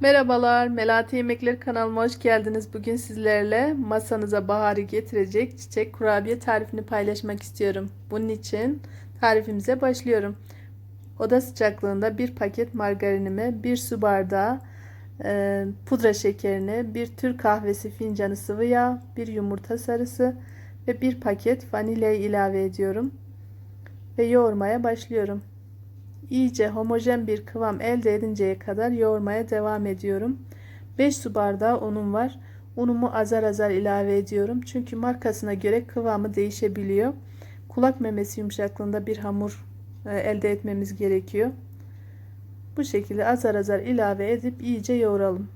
Merhabalar, Melati Yemekleri kanalıma hoş geldiniz. Bugün sizlerle masanıza baharı getirecek çiçek kurabiye tarifini paylaşmak istiyorum. Bunun için tarifimize başlıyorum. Oda sıcaklığında bir paket margarinime, bir su bardağı e, pudra şekerini, bir Türk kahvesi fincanı sıvı yağ, bir yumurta sarısı ve bir paket vanilyayı ilave ediyorum. Ve yoğurmaya başlıyorum. İyice homojen bir kıvam elde edinceye kadar yoğurmaya devam ediyorum. 5 su bardağı unum var. Unumu azar azar ilave ediyorum. Çünkü markasına göre kıvamı değişebiliyor. Kulak memesi yumuşaklığında bir hamur e, elde etmemiz gerekiyor. Bu şekilde azar azar ilave edip iyice yoğuralım.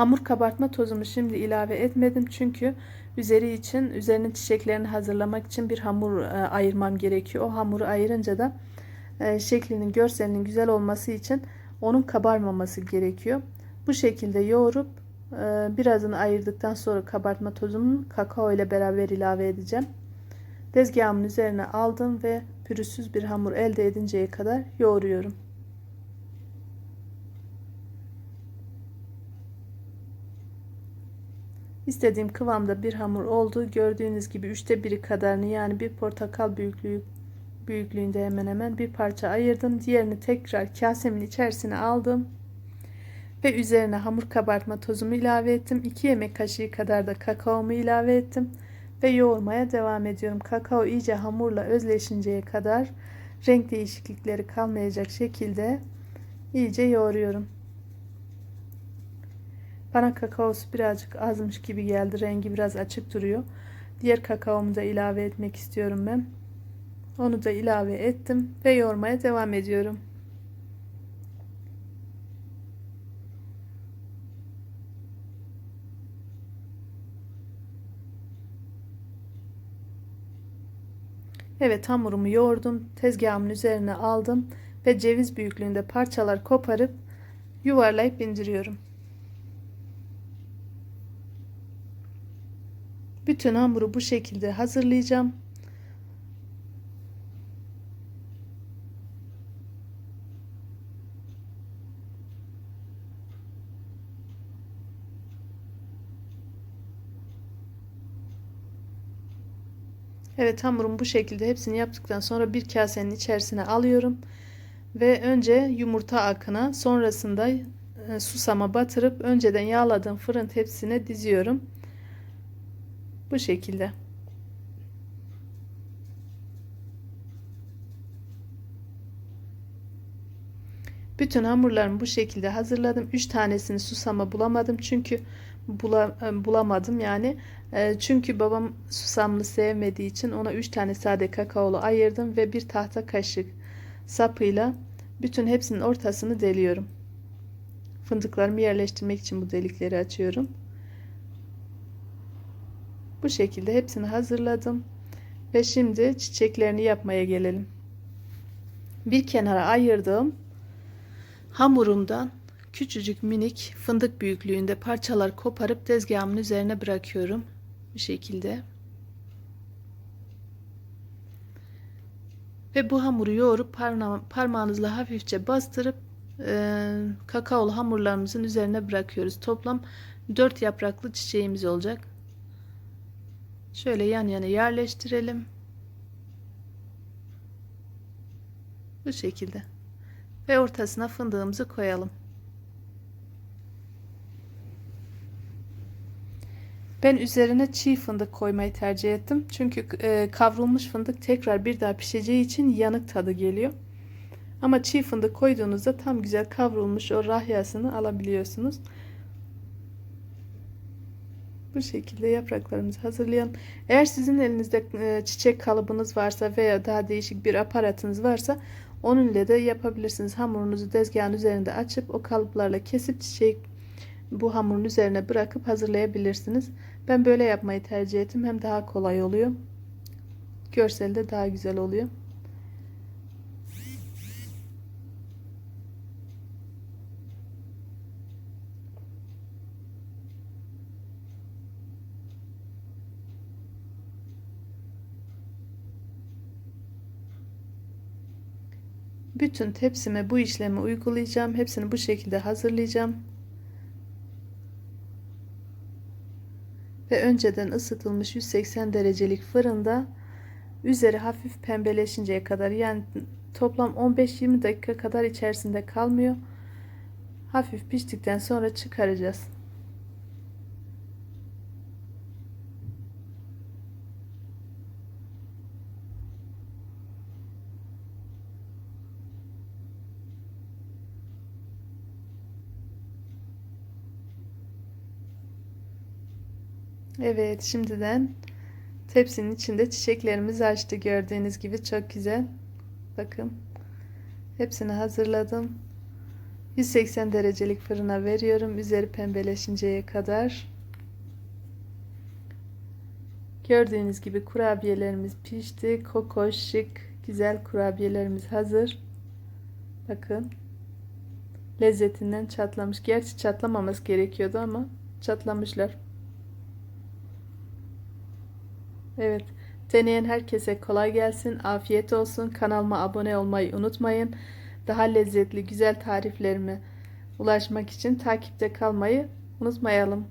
Hamur kabartma tozumu şimdi ilave etmedim çünkü üzeri için üzerinin çiçeklerini hazırlamak için bir hamur e, ayırmam gerekiyor. O hamuru ayırınca da e, şeklinin görselinin güzel olması için onun kabarmaması gerekiyor. Bu şekilde yoğurup e, birazını ayırdıktan sonra kabartma tozumu kakao ile beraber ilave edeceğim. Tezgahımın üzerine aldım ve pürüzsüz bir hamur elde edinceye kadar yoğuruyorum. İstediğim kıvamda bir hamur oldu. Gördüğünüz gibi üçte biri kadarını yani bir portakal büyüklüğü büyüklüğünde hemen hemen bir parça ayırdım. Diğerini tekrar kasemin içerisine aldım. Ve üzerine hamur kabartma tozumu ilave ettim. 2 yemek kaşığı kadar da kakaomu ilave ettim. Ve yoğurmaya devam ediyorum. Kakao iyice hamurla özleşinceye kadar renk değişiklikleri kalmayacak şekilde iyice yoğuruyorum. Bana kakaosu birazcık azmış gibi geldi. Rengi biraz açık duruyor. Diğer kakaomu da ilave etmek istiyorum ben. Onu da ilave ettim ve yoğurmaya devam ediyorum. Evet hamurumu yoğurdum. Tezgahımın üzerine aldım ve ceviz büyüklüğünde parçalar koparıp yuvarlayıp indiriyorum. Bütün hamuru bu şekilde hazırlayacağım. Evet hamurum bu şekilde hepsini yaptıktan sonra bir kasenin içerisine alıyorum. Ve önce yumurta akına sonrasında e, susama batırıp önceden yağladığım fırın tepsisine diziyorum. Bu şekilde. Bütün hamurlarımı bu şekilde hazırladım. 3 tanesini susama bulamadım çünkü bula, e, bulamadım yani. E, çünkü babam susamlı sevmediği için ona 3 tane sade kakaolu ayırdım ve bir tahta kaşık sapıyla bütün hepsinin ortasını deliyorum. Fındıklarımı yerleştirmek için bu delikleri açıyorum. Bu şekilde hepsini hazırladım. Ve şimdi çiçeklerini yapmaya gelelim. Bir kenara ayırdığım hamurumdan küçücük minik fındık büyüklüğünde parçalar koparıp tezgahımın üzerine bırakıyorum. Bu şekilde. Ve bu hamuru yoğurup parmağınızla hafifçe bastırıp e, kakaolu hamurlarımızın üzerine bırakıyoruz. Toplam 4 yapraklı çiçeğimiz olacak. Şöyle yan yana yerleştirelim. Bu şekilde. Ve ortasına fındığımızı koyalım. Ben üzerine çiğ fındık koymayı tercih ettim. Çünkü e, kavrulmuş fındık tekrar bir daha pişeceği için yanık tadı geliyor. Ama çiğ fındık koyduğunuzda tam güzel kavrulmuş o rahyasını alabiliyorsunuz. Bu şekilde yapraklarımızı hazırlayalım. Eğer sizin elinizde e, çiçek kalıbınız varsa veya daha değişik bir aparatınız varsa onun ile de yapabilirsiniz. Hamurunuzu tezgahın üzerinde açıp o kalıplarla kesip çiçeği bu hamurun üzerine bırakıp hazırlayabilirsiniz. Ben böyle yapmayı tercih ettim. Hem daha kolay oluyor. Görselde daha güzel oluyor. Bütün tepsime bu işlemi uygulayacağım. Hepsini bu şekilde hazırlayacağım. Ve önceden ısıtılmış 180 derecelik fırında üzeri hafif pembeleşinceye kadar yani toplam 15-20 dakika kadar içerisinde kalmıyor. Hafif piştikten sonra çıkaracağız. Evet, şimdiden tepsinin içinde çiçeklerimiz açtı. Gördüğünüz gibi çok güzel. Bakın. Hepsini hazırladım. 180 derecelik fırına veriyorum. Üzeri pembeleşinceye kadar. Gördüğünüz gibi kurabiyelerimiz pişti. Kokoş, şık, güzel kurabiyelerimiz hazır. Bakın. Lezzetinden çatlamış. Gerçi çatlamaması gerekiyordu ama çatlamışlar. Evet. Deneyen herkese kolay gelsin. Afiyet olsun. Kanalıma abone olmayı unutmayın. Daha lezzetli, güzel tariflerime ulaşmak için takipte kalmayı unutmayalım.